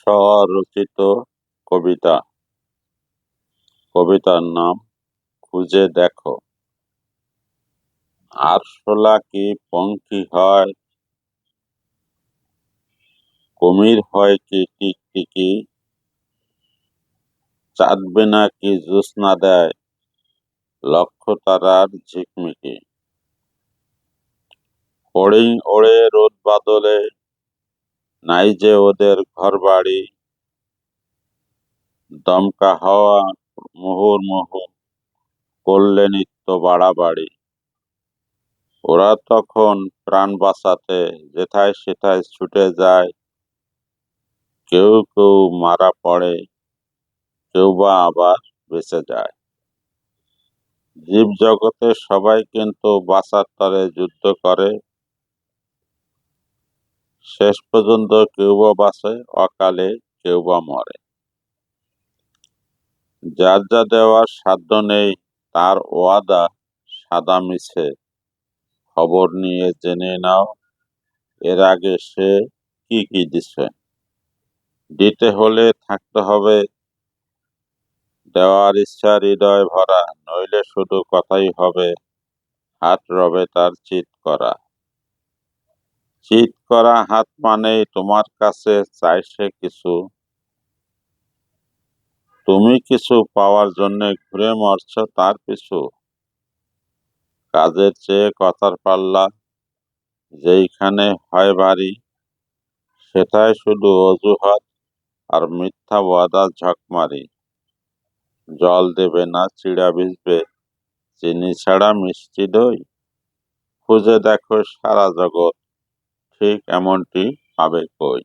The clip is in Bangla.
স্বরচিত কবিতা। কবিতার নাম, খুঁজে দেখো। আরশোলা কি পঙ্খী হয়? কুমির হয় কি টিকটিকি? চাঁদবে না কি জ্যোৎস্না দেয়? লক্ষ তারার ঝিকমিকি। ফড়িং ওড়ে রোদ বাদলে নাই যে ওদের ঘর বাড়ি দমকা হাওয়া মুহুর্মুহু করলে নিত্য বাড়াবাড়ি। ওরা তখন প্রাণ বাঁচাতে যেথায় সেথায় ছুটে যায়। কেউ কেউ মারা পড়ে, কেউ বা আবার বেঁচে যায়। জীব জগতে সবাই কিন্তু বাঁচার তরে যুদ্ধ করে। শেষ পর্যন্ত কেউ বা বাঁচে অকালে কেউ বা মরে। যার যা দেওয়ার সাধ্য নেই, তার ওয়াদা সাদা মিছে। খবর নিয়ে জেনে নাও, এর আগে সে কি কি দিছে। দিতে হলে থাকতে হবে। দেওয়ার ইচ্ছা হৃদয় ভরা, নইলে শুধু কথাই হবে, হাত রবে তার চিত করা। চিত করা, হাত মানেই তোমার কাছে চাইছে কিছু। তুমি কিছু পাওয়ার জন্য ঘুরে মরছ তার পিছু। কাজের চেয়ে কথার পাল্লা, যেইখানে হয় বাড়ি, সেটাই শুধু অজুহাত আর মিথ্যা ওয়াদা ঝকমারি। জল দেবে না, চিড়া ভিজবে, চিনি ছাড়া মিষ্টি দই? খুঁজে দেখো সারা জগৎ। ঠিক এমনটি পাবে কই।